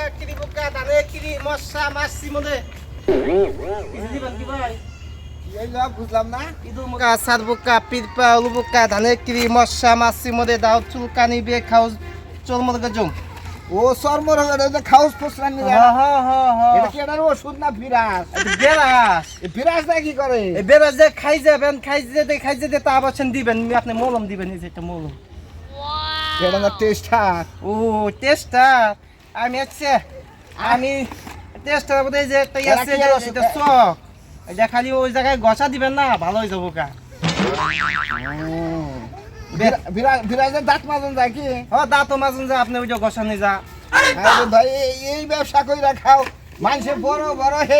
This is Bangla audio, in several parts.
বুকা কিরি বুকা ধানে কিরি মশা মাছি মনে দিবেন কি ভাই? এই লোক বুঝলাম না? ইদু মুকা সাত বুকা পিরপা উলু বুকা ধানে কিরি মশা মাছি দাও চুলকানি বে খাও চল গজম ও সরমর হলো যে খাউস ফুসরান নি হা হা হা হা। এটা কি এটার ওষুধ না ফিরাস? বেরাস এই ফিরাস? না কি করে? এই বেরাস যে খাই যাবেন খাই যেতে খাই যেতে তা আবার দিবেন আপনি মলম দিবেন এই যে একটা মলম। এটা না টেস্ট ও টেস্টার? আমি আছে আমি টেস্ট বোধহয় যে একটা আছে এটা কি যে এটা? চক। এটা খালি ওই জায়গায় গসা দিবেন না ভালো হয়ে যাব কা বিরাজের দাঁত মাজন যায় কি? দাঁতও মাজুন যা আপনি ওইটা গসা নিয়ে যা। ভাই এই- এই ব্যবসা করে খাও। মানুষের বড় বড় হে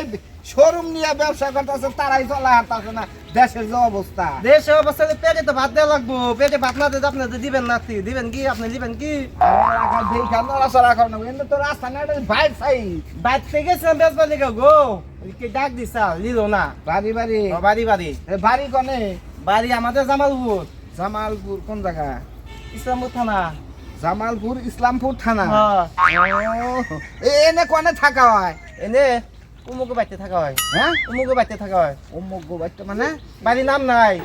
শোরুম নিয়ে ব্যবসা করতেছে তারাই চলা হারতাছে না। দেশের যে অবস্থা। দেশে অবস্থাতে পেটে তো ভাত দেওয়া লাগবো পেটে ভাত না দিতে আপনি দিবেন না দিবেন কি? আপনি দিবেন কি? আমার রাখা দেখা নড়াচড়া করো না এমনি তো রাস্তা না এটা বাইর সাই বাইর থেকে গেছিলাম বেসবার লেগে গো। কে ডাক দিছা লিলো না। বাড়ি বাড়ি। ও, বাড়ি বাড়ি। বাড়ি কনে? বাড়ি আমাদের জামালপুর। জামালপুর কোন জায়গা? ইসলামপুর থানা। জামালপুর ইসলামপুর থানা। হ্যাঁ। এনে কনে থাকা হয়? এনে উমুকে বাড়িতে থাকা হয়। হ্যাঁ? উমুকে বাড়িতে থাকা হয়। অমুক বাচ্চা মানে? বাড়ির নাম নাই।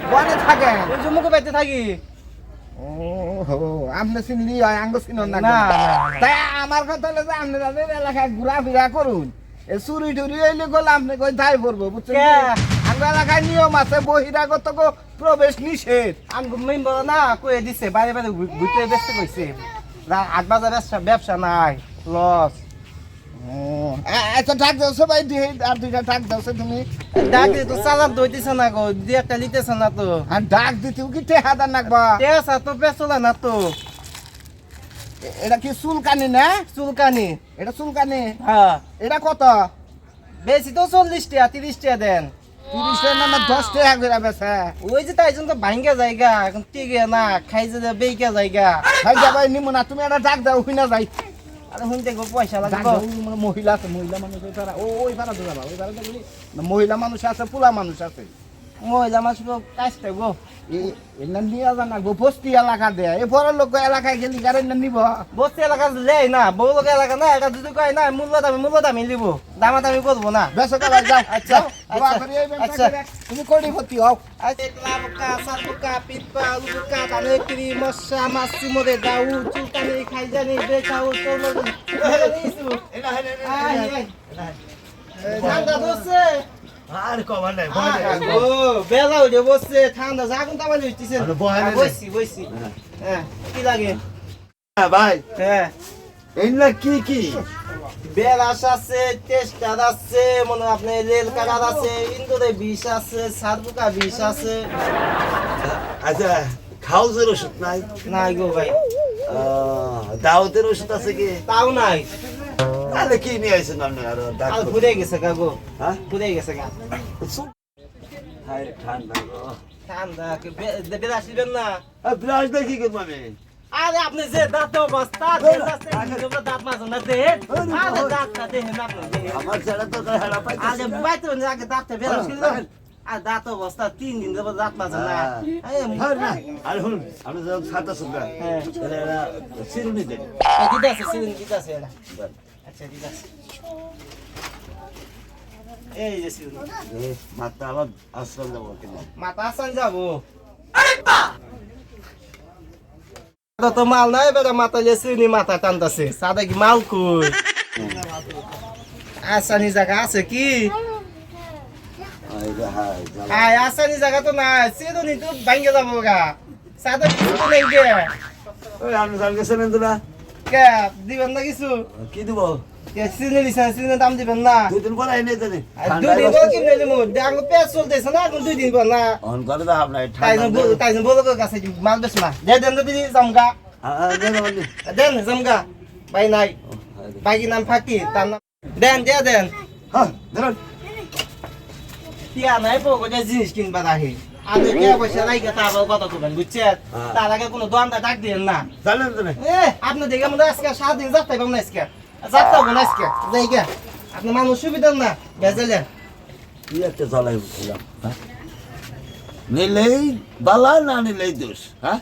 থাকে। ওই যে উমুকে থাকি। ও হো আপনি চিনলি হয় আঙ্গ চিনন না না, না, না। তাই আমার কথা হলো যে আপনি তাদের এলাকায় ঘোরাফেরা করুন। এ চুরি টুরি হইলে গেলে আপনি কই দায় পড়ব বুঝছেন কে? আঙ্গ এলাকায় নিয়ম আছে বহিরাগত গো প্রবেশ নিষেধ। মেম্বার না কয়ে দিছে বাড়ি বাড়ি ঘুরতে ব্যস্ত কইছে। রা- আট বাজার ব্যবসা ব্যবসা নাই লস। আচ্ছা ডাক আর দুইটা তুমি। ডাকি তো চালান তো না গো দিয়ে একটা লিতেছে না তো। আর ডাক দিতেও কি টেহাদার নাকবা টেসা তো পেছলা না তো। এটা কি চুলকানি না? চুলকানি। এটা চুলকানি? হ্যাঁ। এটা কত? বেশি তো চল্লিশ টাকা তিরিশ টাকা দেন। তিরিশ টাকা না দশ টাকা করে বেছে ওই যে তাই তো ভাঙ্গা জায়গা এখন টিকে না খাই যে বেইকা জায়গা। ভাই যাবাই নিমো না তুমি একটা ডাক দাও যাই। মানে মহিলা আছে, মহিলা মানুষ, ওই পাড়া ওই পাড়া যাবা, ওই পাড়া মহিলা মানুষ আছে, পোলা মানুষ আছে। মহিলা মাছ কাজটা গো এ- এনা নিয়ে জানা গো বস্তি এলাকা দেয় এ বড় লোক এলাকায় গেলি গাড়ি না নিব? বস্তি এলাকা লেই না বউ লোক এলাকা না এটা যদি কয় না মূল্য দামি মূল্য দামি লিব দামা দামি করব না। বেসো কাবার যাও আচ্ছা, আচ্ছা, করি এই আচ্ছা। করে। তুমি কোটি ভর্তি হও পিপা কানে কিরি মশা মাছি মরে দাউ চুলকানি খাই জানি বেচাও তো আর কবার নাই ও বেলা বসছে ঠান্ডা জাগুন তামালি উঠতেছে আরে বহাই না। বসছি বসছি হ্যাঁ। কি লাগে? ভাই। হ্যাঁ। এই কি কি? বেলাস আছে টেস্টার আছে মনে হয় আপনি রেল কালার আছে ইন্দুরে বিষ আছে সারবুকা বিষ আছে। আচ্ছা খাউজের ওষুধ নাই? নাই গো ভাই। আহ, ওষুধ আছে কি? তাও নাই। তাহলে কি নিয়ে আসেন আপনি? আর ডাক্তার ঘুরে গেছে গা হ্যাঁ? ঘুরে গেছে গা। হায় ঠান্ডা গো। ঠান্ডা বেলা আসবেন না। আর ব্রাশ দিয়ে কি করব আমি? আরে আপনি যে দাঁত অবস্থা দাঁত মাঝে না দে আরে দাঁতটা দেখেন আপনি। আমার ছেলে তো হেরা পাইতেছে আরে না। আগে দাঁতটা বেলা ছিল আর দাঁত অবস্থা তিন দিন যাব দাঁত মাঝে না। এই, আর শুনুন, আপনি যখন হ্যাঁ। তাহলে দেন। দিদা আছে সিলিং দিদা আছে আচ্ছা আছে। এই যে এ, মাথা আবার আশ্রম যাব। মাথা আসান যাব। তো মাল নাই বেটা মাথা যে সিনি মাথা টানতাছে। সাদা কি মাল কই? আসানি জায়গা আছে কি। আয় আসানি জায়গা তো নাই। সিনি তো ভাঙ্গে যাব গা। সাদা কিছু নেই গে ওই, আপনি জান গেছেন তোরা? কে দিবেন না কিছু? কি দিব? কে সিনি দিছেন সিনি দাম দিবেন না। দুই দিন পরে এনে জানি দুই দিন পর কিনে নিমু ডাঙ্গো পেঁয়াজ চলতেছে না এখন দুই দিন পর না। অন করে দাও আপনার তাই ঠান্ডা জন্য তাই জন্য বলো কাছে মাল বেশ না। দে দেন দিদি জমগা। দেন জমগা। ভাই নাই। ভাই কি নাম ফাঁকি? তার নাম দেন হ্যাঁ নাই পোকো জিনিস কিনবা রাখি আপনি টিয়া পয়সা রাইকে তারপর কথা করবেন বুঝছেন হ্যাঁ। তার আগে কোনো দোকানটা ডাক দিন না জানেন তো না? এ আপনি দেখে মনে আজকে সাত দিন যাত্রা পাবেন না আজকে যাত্রা হব না আজকে যাই গে আপনি মানুষ সুবিধা না বেজেলেন কি একটা জ্বালাই উঠছিলাম হ্যাঁ? নিলেই বালা না নিলেই দোষ হ্যাঁ